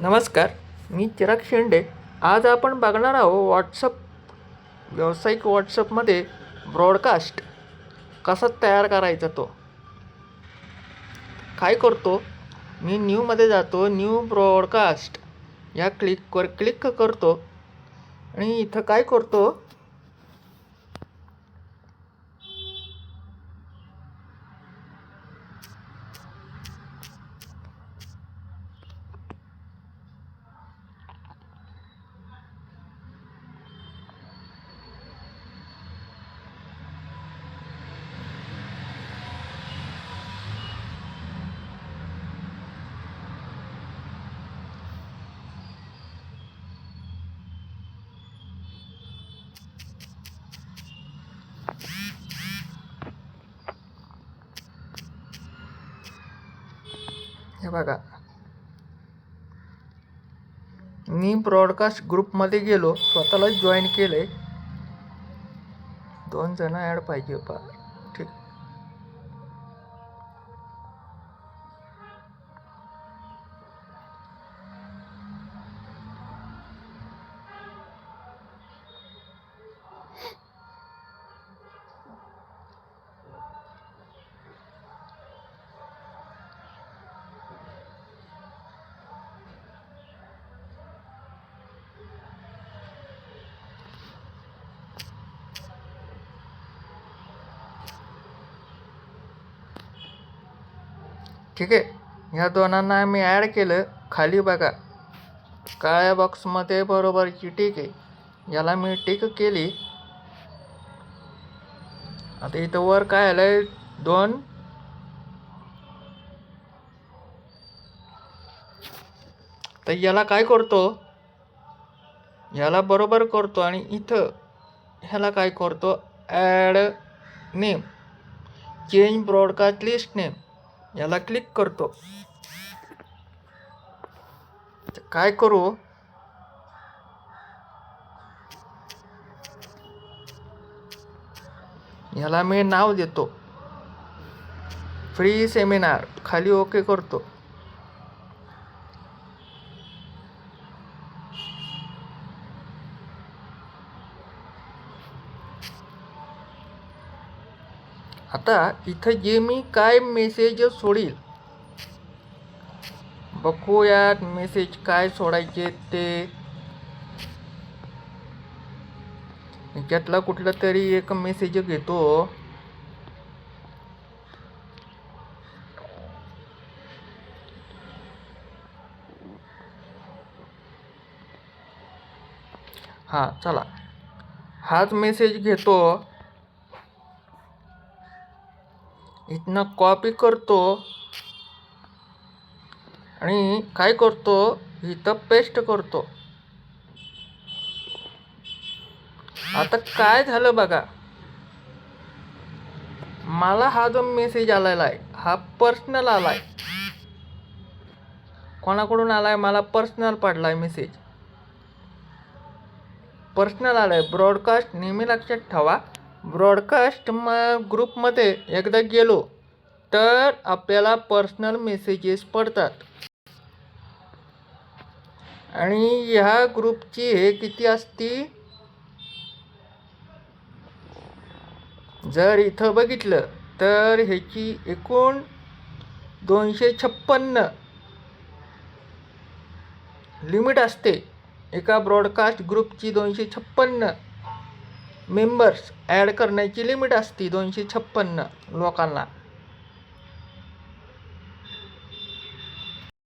नमस्कार मी चिराग शेंडे. आज आपण बघणार आहोत व्हॉट्सअप व्यावसायिक व्हॉट्सअपमध्ये ब्रॉडकास्ट कसा तयार करायचा तो. काय करतो? मी न्यूमध्ये जातो न्यू ब्रॉडकास्ट या क्लिकवर क्लिक करतो. आणि इथं काय करतो? हे बघा. मी ब्रॉडकास्ट ग्रुपमध्ये गेलो स्वतःलाच जॉईन केलं आहे दोन जण ॲड पाहिजे पा ठीक आहे? ह्या दोनांना मी ॲड केलं. खाली बघा. काळ्या बॉक्समध्ये बरोबरची टिक आहे, याला मी टिक केली. आता इथं वर काय आलंय? दोन. तर याला काय करतो? याला बरोबर करतो आणि इथं काय करतो? Add name change broadcast list name याला क्लिक करतो. काय करू? याला मी नाव देतो. फ्री सेमिनार खाली ओके करतो. आता इथं जे मी काय मेसेज सोडील? बघूयात मेसेज काय सोडायचे ते. ह्याच्यातला कुठला तरी एक मेसेज घेतो. हाँ, चला. हाच मेसेज घेतो. इथनं कॉपी करतो आणि काय करतो? इथं पेस्ट करतो. आता काय झालं बघा? मला हा जो मेसेज आलेला आहे हा पर्सनल आलाय. कोणाकडून आलाय? मला पर्सनल पडलाय मेसेज पर्सनल आलाय. ब्रॉडकास्ट नेहमी लक्षात ठेवा. ब्रॉडकास्ट म ग्रुपमध्ये एकदा गेलो तर आपल्याला पर्सनल मेसेजेस पडतात. आणि ह्या ग्रुपची हे किती असती? जर इथं बघितलं तर ह्याची एकूण दोनशे छप्पन्न लिमिट असते. एका ब्रॉडकास्ट ग्रुपची दोनशे छप्पन्न. मेंबर्स ॲड करण्याची लिमिट असते दोनशे छप्पन्न लोकांना.